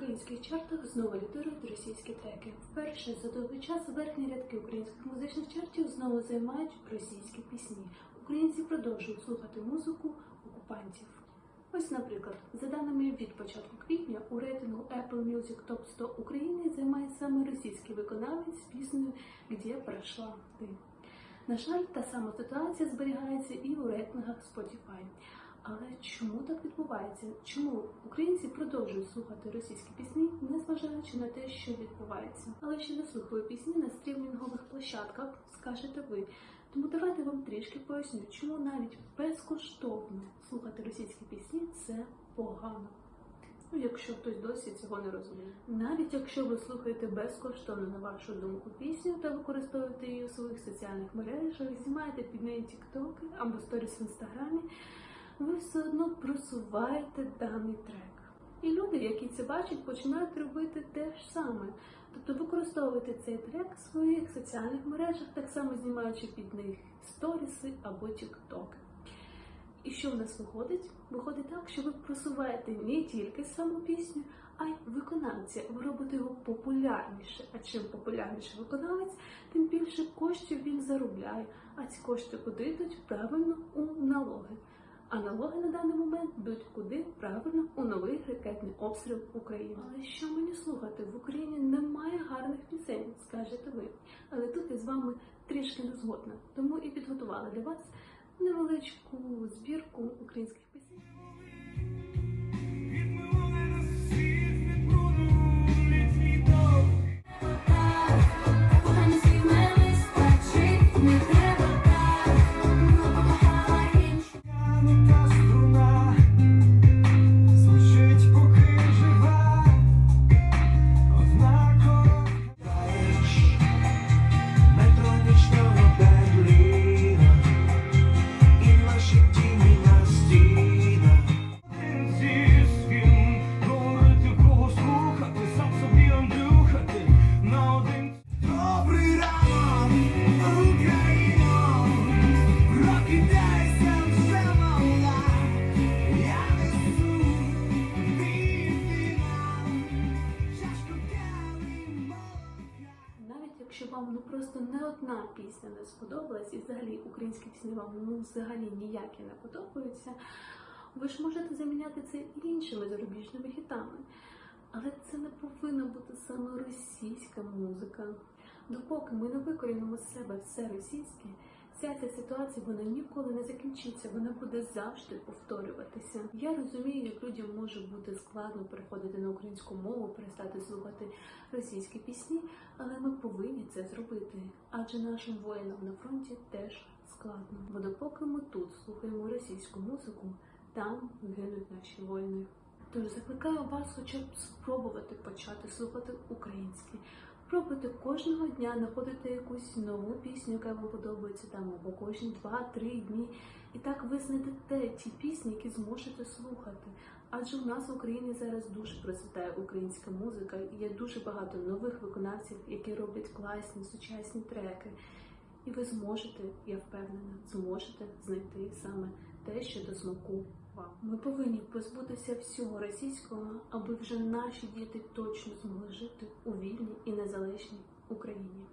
українських чартах знову лідирують російські треки. Вперше за довгий час верхні рядки українських музичних чартів знову займають російські пісні. Українці продовжують слухати музику окупантів. Ось, наприклад, за даними від початку квітня у рейтингу Apple Music Top 100 України займає саме російський виконавець з піснею «Где пройшла ти». На жаль, та сама ситуація зберігається і у рейтингах Spotify. Але чому так відбувається? Чому українці продовжують слухати російські пісні, незважаючи на те, що відбувається? Але ще не слухаю пісні на стрімінгових площадках, скажете ви. Тому давайте вам трішки поясню, чому навіть безкоштовно слухати російські пісні це погано. Ну, якщо хтось досі цього не розуміє. Навіть якщо ви слухаєте безкоштовно на вашу думку пісню та використовуєте її у своїх соціальних мережах, знімаєте під неї тіктоки або сторіс в інстаграмі, ви все одно просуваєте даний трек. І люди, які це бачать, починають робити те ж саме. Тобто використовувати цей трек в своїх соціальних мережах, так само знімаючи під них сторіси або тіктоки. І що в нас виходить? Виходить так, що ви просуваєте не тільки саму пісню, а й виконавця. Ви робите його популярніше. А чим популярніше виконавець, тим більше коштів він заробляє. А ці кошти куди йдуть? Правильно у налоги. А налоги на даний момент йдуть куди? Правильно у новий ракетний обстріл України. Але що мені слухати? В Україні немає гарних пісень, скажете ви. Але тут я з вами трішки не згодна. Тому і підготувала для вас невеличку збірку українських якщо вам ну просто не одна пісня не сподобалась, і взагалі українські пісні вам ну взагалі ніякі не подобаються, ви ж можете заміняти це іншими зарубіжними хітами. Але це не повинна бути саме російська музика. Допоки ми не викорінимо з себе все російське, вся ця ситуація вона ніколи не закінчиться, вона буде завжди повторюватися. Я розумію, як людям може бути складно переходити на українську мову, перестати слухати російські пісні, але ми повинні це зробити, адже нашим воїнам на фронті теж складно. Бо допоки ми тут слухаємо російську музику, там гинуть наші воїни. Тож закликаю вас хоча б спробувати почати слухати українське. Пробуйте кожного дня знаходити якусь нову пісню, яка вам подобається там або кожні 2-3 дні. І так ви знайдете ті пісні, які зможете слухати. Адже у нас в Україні зараз дуже процвітає українська музика, і є дуже багато нових виконавців, які роблять класні сучасні треки. І ви зможете, я впевнена, зможете знайти саме те, що до смаку. Ми повинні позбутися всього російського, аби вже наші діти точно змогли жити у вільній і незалежній Україні.